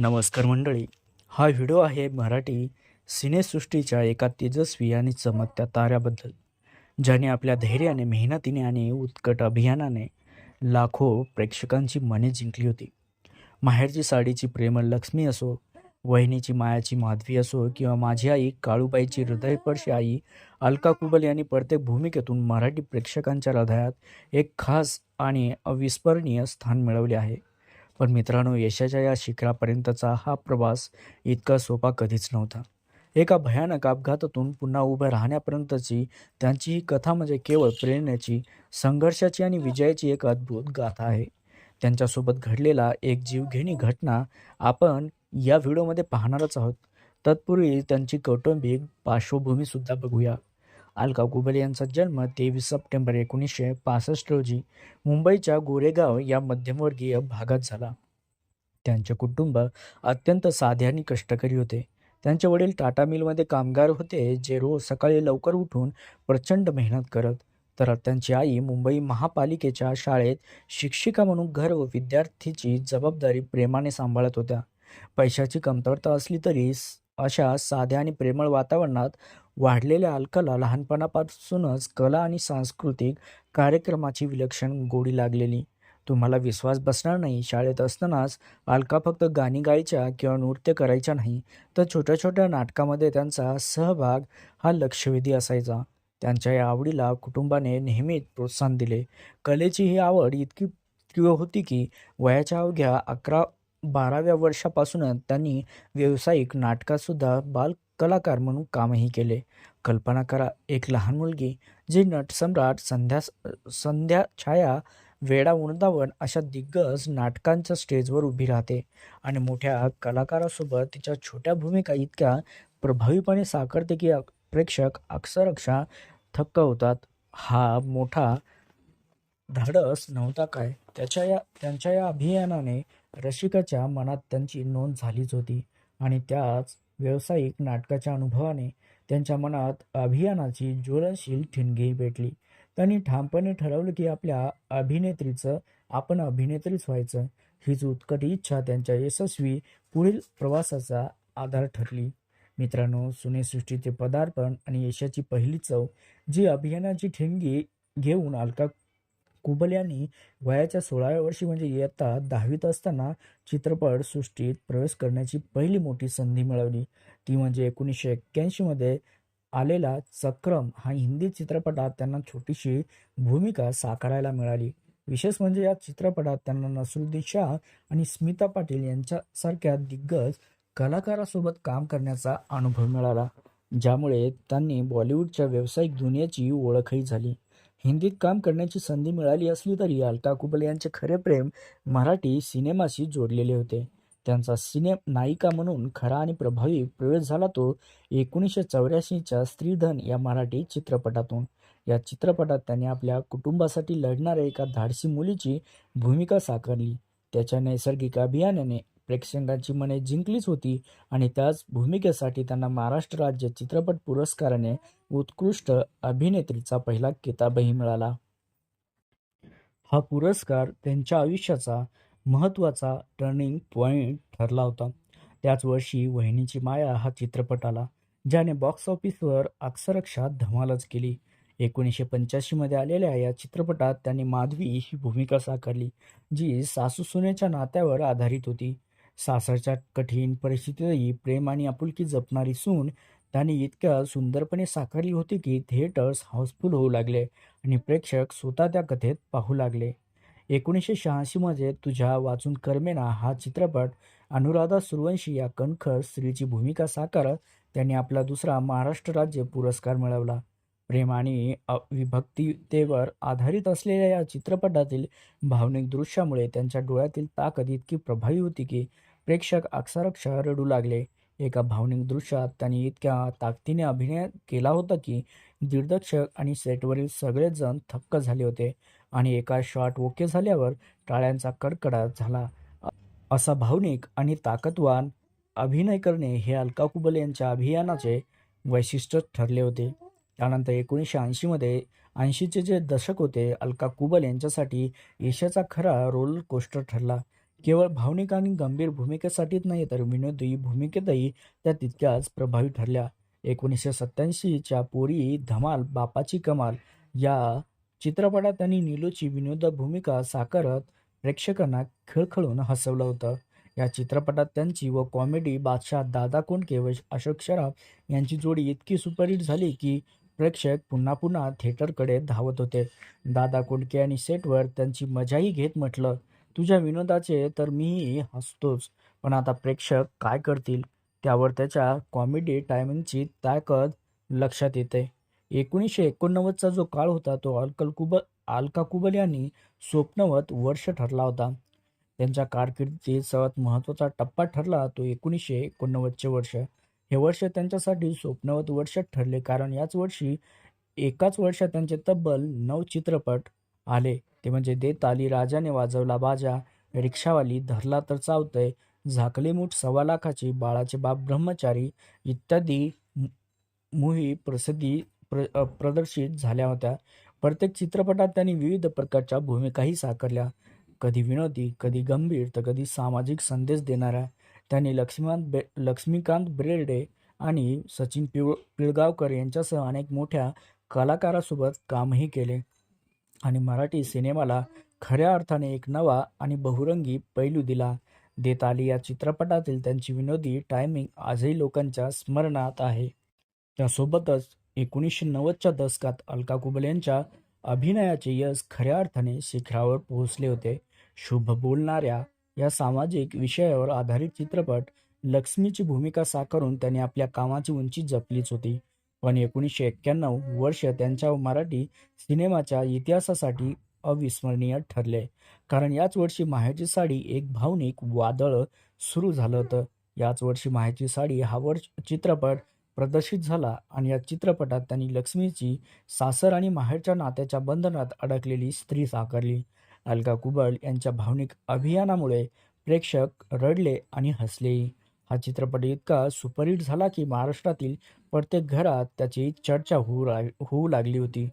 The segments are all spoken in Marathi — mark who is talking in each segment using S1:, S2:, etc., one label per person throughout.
S1: नमस्कार मंडळी. हा व्हिडिओ आहे मराठी सिनेसृष्टीच्या एका तेजस्वी आणि चमकत्या ताऱ्याबद्दल ज्याने आपल्या धैर्याने मेहनतीने आणि उत्कट अभियानाने लाखो प्रेक्षकांची मने जिंकली होती. माहेरची साडीची प्रेमळ लक्ष्मी असो वहिनीची मायाची माधवी असो किंवा माझी आई काळूबाईची हृदयस्पर्शी आई अलका कुबल यांनी प्रत्येक भूमिकेतून मराठी प्रेक्षकांच्या हृदयात एक खास आणि अविस्मरणीय स्थान मिळवले आहे. पण मित्रांनो यशाच्या या शिखरापर्यंतचा हा प्रवास इतका सोपा कधीच नव्हता. एका भयानक अपघातातून पुन्हा उभं राहण्यापर्यंतची त्यांची ही कथा म्हणजे केवळ प्रेरणेची संघर्षाची आणि विजयाची एक अद्भुत गाथा आहे. त्यांच्यासोबत घडलेला एक जीवघेणी घटना आपण या व्हिडिओमध्ये पाहणारच आहोत. तत्पूर्वी त्यांची कौटुंबिक पार्श्वभूमीसुद्धा बघूया. अलका कुबल यांचा जन्म तेवीस सप्टेंबर एकोणीसशे पासष्ट रोजी मुंबईच्या गोरेगाव या मध्यमवर्गीय भागात झाला. त्यांचे कुटुंब अत्यंत साधे आणि कष्टकरी होते. त्यांचे वडील टाटा मिलमध्ये कामगार होते जे रोज सकाळी लवकर उठून प्रचंड मेहनत करत. तर त्यांची आई मुंबई महापालिकेच्या शाळेत शिक्षिका म्हणून घर व विद्यार्थीची जबाबदारी प्रेमाने सांभाळत होत्या. पैशाची कमतरता असली तरी अशा साध्या आणि प्रेमळ वातावरणात वाढलेल्या अलकाला लहानपणापासूनच कला आणि सांस्कृतिक कार्यक्रमाची विलक्षण गोडी लागलेली. तुम्हाला विश्वास बसणार नाही शाळेत असतानाच अलका फक्त गाणी गायच्या किंवा नृत्य करायच्या नाही तर छोट्या छोट्या नाटकामध्ये त्यांचा सहभाग हा लक्षवेधी असायचा. त्यांच्या या आवडीला कुटुंबाने नेहमीच प्रोत्साहन दिले. कलेची ही आवड इतकी तीव्र होती की वयाच्या अवघ्या अकरा बाराव्या वर्षापासूनच त्यांनी व्यावसायिक नाटकातसुद्धा बाल कलाकार म्हणून कामही केले. कल्पना करा एक लहान मुलगी जी नटसम्राट संध्या संध्या छाया वेडा वृंदावन अशा दिग्गज नाटकांच्या स्टेजवर उभी राहते आणि मोठ्या कलाकारासोबत तिच्या छोट्या भूमिका इतक्या प्रभावीपणे साकारते की प्रेक्षक अक्षरक्षा थक्क होतात. हा मोठा धाडस नव्हता काय? त्याच्या या त्यांच्या या अभियानाने रसिकाच्या मनात त्यांची नोंद झालीच होती आणि त्याच व्यावसायिक नाटकाच्या अनुभवाने त्यांच्या मनात अभियानाची ज्वलनशील ठिणगी भेटली त्यांनी ठामपणे ठरवलं की आपल्या अभिनेत्रीचं आपण अभिनेत्रीच व्हायचं हीच उत्कट इच्छा त्यांच्या यशस्वी पुढील प्रवासाचा आधार ठरली. मित्रांनो सुनेसृष्टीचे पदार्पण आणि यशाची पहिली चव जी अभियानाची ठिणगी घेऊन अलका कुबल यांनी वयाच्या सोळाव्या वर्षी म्हणजे इयत्ता दहावीत असताना चित्रपट सृष्टीत प्रवेश करण्याची पहिली मोठी संधी मिळवली. ती म्हणजे एकोणीसशे एक्क्याऐंशीमध्ये आलेला चक्रम हा हिंदी चित्रपटात त्यांना छोटीशी भूमिका साकारायला मिळाली. विशेष म्हणजे या चित्रपटात त्यांना नसरुद्दीन शाह आणि स्मिता पाटील यांच्यासारख्या दिग्गज कलाकारासोबत काम करण्याचा अनुभव मिळाला ज्यामुळे त्यांनी बॉलिवूडच्या व्यावसायिक दुनियेची ओळखही झाली. हिंदीत काम करण्याची संधी मिळाली असली तरी अलका कुबल यांचे खरे प्रेम मराठी सिनेमाशी जोडलेले होते. त्यांचा सिने नायिका म्हणून खरा आणि प्रभावी प्रवेश झाला तो एकोणीसशे चौऱ्याऐंशीच्या स्त्रीधन या मराठी चित्रपटातून. या चित्रपटात त्यांनी आपल्या कुटुंबासाठी लढणाऱ्या एका धाडसी मुलीची भूमिका साकारली. त्याच्या नैसर्गिक अभियानाने प्रेक्षकांची मने जिंकलीच होती आणि त्याच भूमिकेसाठी त्यांना महाराष्ट्र राज्य चित्रपट पुरस्काराने उत्कृष्ट अभिनेत्रीचा पहिला किताबही मिळाला. हा पुरस्कार त्यांच्या आयुष्याचा महत्त्वाचा टर्निंग पॉईंट ठरला होता. त्याच वर्षी वहिनीची माया हा चित्रपट आला ज्याने बॉक्स ऑफिसवर अक्षरशः धमालच केली. एकोणीसशे पंच्याऐंशीमध्ये आलेल्या या चित्रपटात त्यांनी माधवी ही भूमिका साकारली जी सासू सुनेच्या नात्यावर आधारित होती. सासरच्या कठीण परिस्थितीतही प्रेम आणि आपुलकी जपणारी सून त्याने इतक्या सुंदरपणे साकारली होती की थिएटर्स हाऊसफुल होऊ लागले आणि प्रेक्षक स्वतः त्या कथेत पाहू लागले. एकोणीसशे शहाऐंशीमध्ये तुझ्या वाचून कर्मेना हा चित्रपट अनुराधा सुरवंशी या कणखर स्त्रीची भूमिका साकारत त्यांनी आपला दुसरा महाराष्ट्र राज्य पुरस्कार मिळवला. प्रेम आणि अ- विभक्तीतेवर आधारित असलेल्या या चित्रपटातील भावनिक दृश्यामुळे त्यांच्या डोळ्यातील ताकद इतकी प्रभावी होती की प्रेक्षक अक्षरशः रडू लागले. एका भावनिक दृश्यात त्यांनी इतक्या ताकदीने अभिनय केला होता की दिग्दर्शक आणि सेटवरील सगळेजण थक्क झाले होते आणि एका शॉट ओके झाल्यावर टाळ्यांचा कडकडाट झाला. असा भावनिक आणि ताकदवान अभिनय करणे हे अलका कुबल यांच्या अभियानाचे वैशिष्ट्य ठरले होते. त्यानंतर एकोणीसशे ऐंशीमध्ये ऐंशीचे जे दशक होते अलका कुबल यांच्यासाठी यशाचा खरा रोल कोस्टर ठरला. केवळ भावनिक आणि गंभीर भूमिकेसाठीच नाही तर विनोदी भूमिकेतही त्या तितक्याच प्रभावी ठरल्या. एकोणीसशे सत्याऐंशीच्या पोरी धमाल बापाची कमाल या चित्रपटात त्यांनी नीलूची विनोद भूमिका साकारत प्रेक्षकांना खळखळून हसवलं होतं. या चित्रपटात त्यांची व कॉमेडी बादशाह दादा कोंडके व अशोक शराफ यांची जोडी इतकी सुपरहिट झाली की प्रेक्षक पुन्हा पुन्हा थिएटरकडे धावत होते. दादा कोंडके आणि सेटवर त्यांची मजाही घेत म्हटलं तुझ्या विनोदाचे तर मीही हसतोच पण आता प्रेक्षक काय करतील? त्यावर त्याच्या कॉमेडी टायमिंगची ताकद लक्षात येते. एकोणीसशे एकोणनव्वदचा जो काळ होता तो अलकल कुबल अलका कुबल यांनी स्वप्नवत वर्ष ठरला होता. त्यांच्या कारकिर्दीतील सर्वात महत्त्वाचा टप्पा ठरला तो एकोणीसशे एकोणनव्वदचे वर्ष. हे वर्ष त्यांच्यासाठी स्वप्नवत वर्ष ठरले कारण याच वर्षी एकाच वर्षात त्यांचे तब्बल नऊ चित्रपट आले. ते म्हणजे देत आली राजाने वाजवला बाजा. रिक्षावाली धरला तर चावतय. झाकली मूठ सव्वा लाखाची बाळाचे बाप ब्रह्मचारी इत्यादी मुही प्रसिद्धी प्र प्रदर्शित झाल्या होत्या. प्रत्येक चित्रपटात त्यांनी विविध प्रकारच्या भूमिकाही साकारल्या. कधी विनोदी कधी गंभीर तर कधी सामाजिक संदेश देणाऱ्या. त्यांनी लक्ष्मीकांत बे लक्ष्मीकांत बेर्डे आणि सचिन पिळ पिळगावकर यांच्यासह अनेक मोठ्या कलाकारासोबत कामही केले. आणि मराठी सिनेमाला खऱ्या अर्थाने एक नवा आणि बहुरंगी पैलू दिला. देत आली या चित्रपटातील त्यांची विनोदी टायमिंग आजही लोकांच्या स्मरणात आहे. त्यासोबतच एकोणीसशे नव्वदच्या दशकात अलका कुबल यांच्या अभिनयाचे यश खऱ्या अर्थाने शिखरावर पोहोचले होते. शुभ बोलणाऱ्या या सामाजिक विषयावर आधारित चित्रपट लक्ष्मीची भूमिका साकारून त्यांनी आपल्या कामाची उंची जपलीच होती. पण एकोणीसशे एक्क्याण्णव वर्ष त्यांच्या मराठी सिनेमाच्या इतिहासासाठी अविस्मरणीय ठरले. कारण याच वर्षी माहेरची साडी एक भावनिक वादळ सुरू झालं होतं. याच वर्षी माहेरची साडी हा वर्ष चित्रपट प्रदर्शित झाला आणि या चित्रपटात त्यांनी लक्ष्मीची सासर आणि माहेरच्या नात्याच्या बंधनात अडकलेली स्त्री साकारली. अलका कुबल यांच्या भावनिक अभियानामुळे प्रेक्षक रडले आणि हसलेही हा चित्रपट इतका सुपरहिट झाला की महाराष्ट्रातील प्रत्येक घरात त्याची चर्चा होऊ लाग होऊ लागली होती.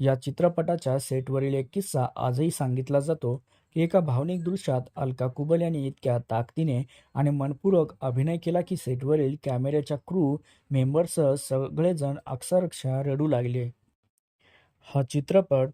S1: या चित्रपटाच्या सेटवरील एक किस्सा आजही सांगितला जातो की एका भावनिक दृश्यात अलका कुबल यांनी इतक्या ताकदीने आणि मनपूर्वक अभिनय केला की सेटवरील कॅमेऱ्याच्या क्रू मेंबरसह सगळेजण अक्षरशः रडू लागले. हा चित्रपट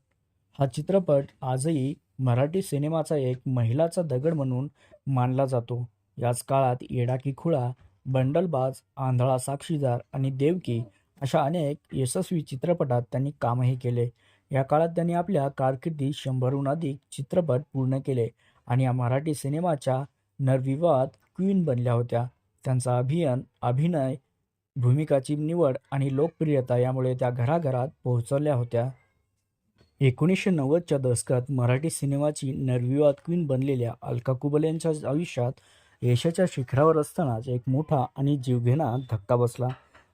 S1: हा चित्रपट आजही मराठी सिनेमाचा एक महिलाचा दगड म्हणून मानला जातो. याच काळात येडाकी खुळा बंडलबाज आंधळा साक्षीदार आणि देवकी अशा अनेक यशस्वी चित्रपटात त्यांनी कामही केले. या काळात त्यांनी आपल्या कारकिर्दीत शंभरहून अधिक चित्रपट पूर्ण केले आणि या मराठी सिनेमाच्या नरविवाद क्वीन बनल्या होत्या. त्यांचा अभियन अभिनय भूमिकाची निवड आणि लोकप्रियता यामुळे त्या घराघरात पोहोचल्या होत्या. एकोणीसशे नव्वदच्या दशकात मराठी सिनेमाची नरविवाद क्वीन बनलेल्या अलका कुबल यांच्या आयुष्यात यशाच्या शिखरावर असतानाच एक मोठा आणि जीवघेणा धक्का बसला.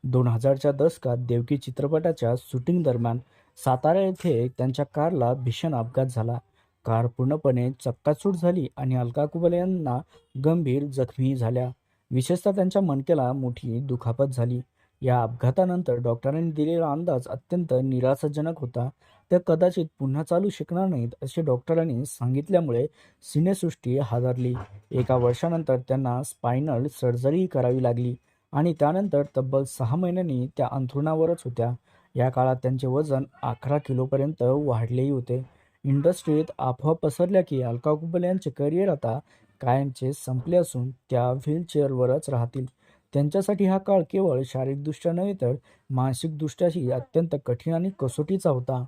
S1: दोन हजारच्या दशकात देवकी चित्रपटाच्या शूटिंग दरम्यान सातारा येथे त्यांच्या कारला भीषण अपघात झाला. कार पूर्णपणे चक्काचूट झाली आणि अलका कुबल यांना गंभीर जखमी झाल्या. विशेषतः त्यांच्या मनकेला मोठी दुखापत झाली. या अपघातानंतर डॉक्टरांनी दिलेला अंदाज अत्यंत निराशाजनक होता. त्या कदाचित पुन्हा चालू शकणार नाहीत असे डॉक्टरांनी सांगितल्यामुळे सिनेसृष्टी हादरली. एका वर्षानंतर त्यांना स्पायनल सर्जरी करावी लागली आणि त्यानंतर तब्बल सहा महिन्यांनी त्या अंथरुणावरच होत्या. या काळात त्यांचे वजन अकरा किलोपर्यंत वाढलेही होते. इंडस्ट्रीत अफवा पसरल्या की अलका कुबल यांचे करिअर आता कायमचे संपले असून त्या व्हीलचेअरवरच राहतील. त्यांच्यासाठी हा काळ केवळ शारीरिकदृष्ट्या नव्हे तर मानसिकदृष्ट्याही अत्यंत कठीण आणि कसोटीचा होता.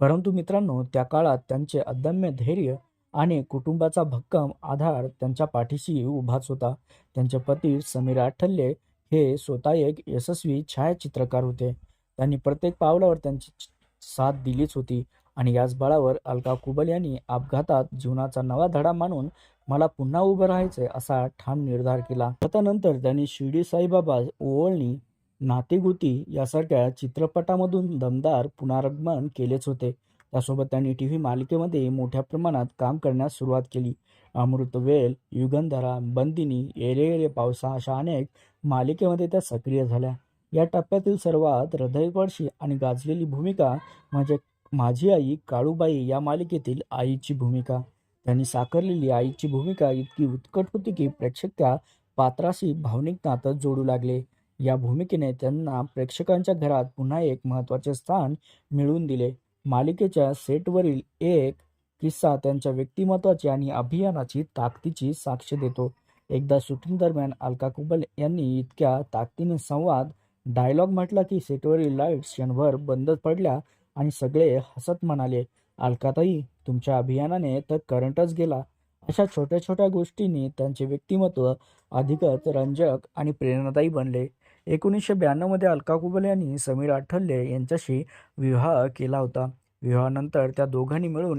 S1: परंतु मित्रांनो त्या काळात त्यांचे अदम्य धैर्य आणि कुटुंबाचा भक्कम आधार त्यांच्या पाठीशी उभाच होता. त्यांचे पती समीर आठल्ले हे स्वतः एक यशस्वी छायाचित्रकार होते. त्यांनी प्रत्येक पावलावर त्यांची साथ दिलीच होती. आणि याच बळावर अलका कुबल यांनी अपघातात जीवनाचा नवा धडा मानून मला पुन्हा उभं राहायचंय असा ठाम निर्धार केला. त्यानंतर त्यांनी शिर्डी साईबाबा ओवळणी नातेगुती यासारख्या चित्रपटामधून दमदार पुनरागमन केलेच होते. त्यासोबत त्यांनी टी व्ही मालिकेमध्ये मोठ्या प्रमाणात काम करण्यास सुरुवात केली. अमृत वेल युगंधरा बंदिनी एरे एरे पावसा अशा अनेक मालिकेमध्ये त्या सक्रिय झाल्या. या टप्प्यातील सर्वात हृदयस्पर्शी आणि गाजलेली भूमिका म्हणजे माझी आई काळूबाई या मालिकेतील आईची भूमिका. त्यांनी साकारलेली आईची भूमिका इतकी उत्कट होती की प्रेक्षक त्या पात्राशी भावनिक नातं जोडू लागले. या भूमिकेने त्यांना प्रेक्षकांच्या घरात पुन्हा एक महत्त्वाचे स्थान मिळवून दिले. मालिकेच्या सेटवरील एक किस्सा त्यांच्या व्यक्तिमत्वाची आणि अभियानाची ताकदीची साक्ष देतो. एकदा शूटिंग दरम्यान अलका कुबल यांनी इतक्या ताकदीने संवाद डायलॉग म्हटला की सेटवरील लाईट्स क्षणभर बंद पडल्या आणि सगळे हसत म्हणाले अलकाताई तुमच्या अभियानाने तर करंटच गेला. अशा छोट्या छोट्या गोष्टींनी त्यांचे व्यक्तिमत्व अधिकच रंजक आणि प्रेरणादायी बनले. एकोणीसशे ब्याण्णवमध्ये अलका कुबल यांनी समीर आठवले यांच्याशी विवाह केला होता. विवाहानंतर त्या दोघांनी मिळून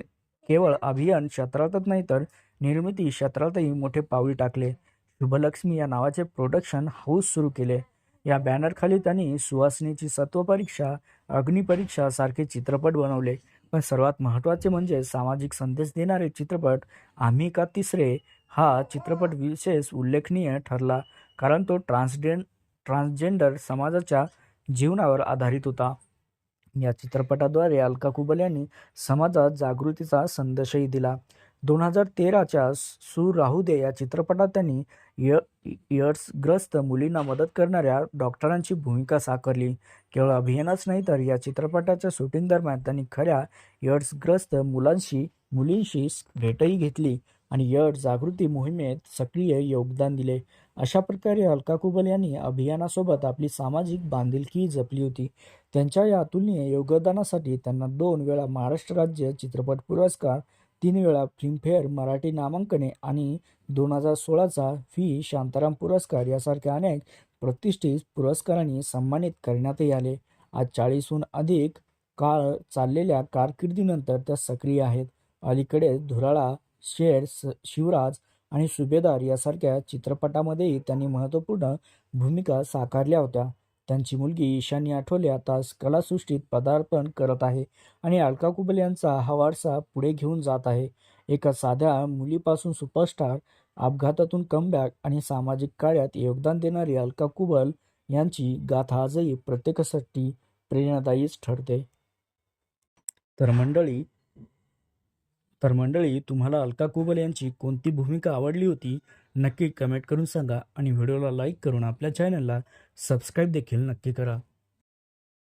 S1: केवळ अभियान क्षेत्रातच नाही तर निर्मिती क्षेत्रातही मोठे पाऊल टाकले. शुभलक्ष्मी या नावाचे प्रोडक्शन हाऊस सुरू केले. या बॅनरखाली त्यांनी सुवासिनीची सत्वपरीक्षा अग्निपरीक्षा सारखे चित्रपट बनवले. पण सर्वात महत्त्वाचे म्हणजे सामाजिक संदेश देणारे चित्रपट आम्ही का तिसरे हा चित्रपट विशेष उल्लेखनीय ठरला. कारण तो ट्रान्सजें ट्रान्सजेंडर समाजाच्या जीवनावर आधारित होता. या चित्रपटाद्वारे अलका कुबल यांनी समाजात जागृतीचा संदेशही दिला. दोन हजार तेराच्या सू राहू दे या चित्रपटात त्यांनी य यड्सग्रस्त मुलींना मदत करणाऱ्या डॉक्टरांची भूमिका साकारली. केवळ अभियानच नाही तर या चित्रपटाच्या शूटिंग दरम्यान त्यांनी खऱ्या यड्सग्रस्त मुलांशी मुलींशी भेटही घेतली आणि यड जागृती मोहिमेत सक्रिय योगदान दिले. अशा प्रकारे अलका कुबल यांनी अभियानासोबत आपली सामाजिक बांधिलकी जपली होती. त्यांच्या या अतुलनीय योगदानासाठी त्यांना दोन वेळा महाराष्ट्र राज्य चित्रपट पुरस्कार तीन वेळा फिल्मफेअर मराठी नामांकने आणि दोन हजार सोळाचा व्ही. शांताराम पुरस्कार यासारख्या अनेक प्रतिष्ठित पुरस्कारांनी सन्मानित करण्यातही आले. आज चाळीसहून अधिक काळ चाललेल्या कारकिर्दीनंतर त्या सक्रिय आहेत. अलीकडे धुराळा शेर स शिवराज आणि सुभेदार यासारख्या चित्रपटामध्येही त्यांनी महत्त्वपूर्ण भूमिका साकारल्या होत्या. त्यांची मुलगी ईशानी आठवले आता कलासृष्टीत पदार्पण करत आहे आणि अलका कुबल यांचा हा वारसा पुढे घेऊन जात आहे. एका साध्या मुलीपासून सुपरस्टार अपघातातून कमबॅक आणि सामाजिक कार्यात योगदान देणारी अलका कुबल यांची गाथा आजही प्रत्येकासाठी प्रेरणादायीच ठरते. तर मंडळी तर मंडळी तुम्हाला अलका कुबल यांची कोणती भूमिका आवडली होती? नक्की कमेंट करून सांगा आणि व्हिडिओला लाईक करून आपल्या चॅनलला सबस्क्राईब देखील नक्की करा.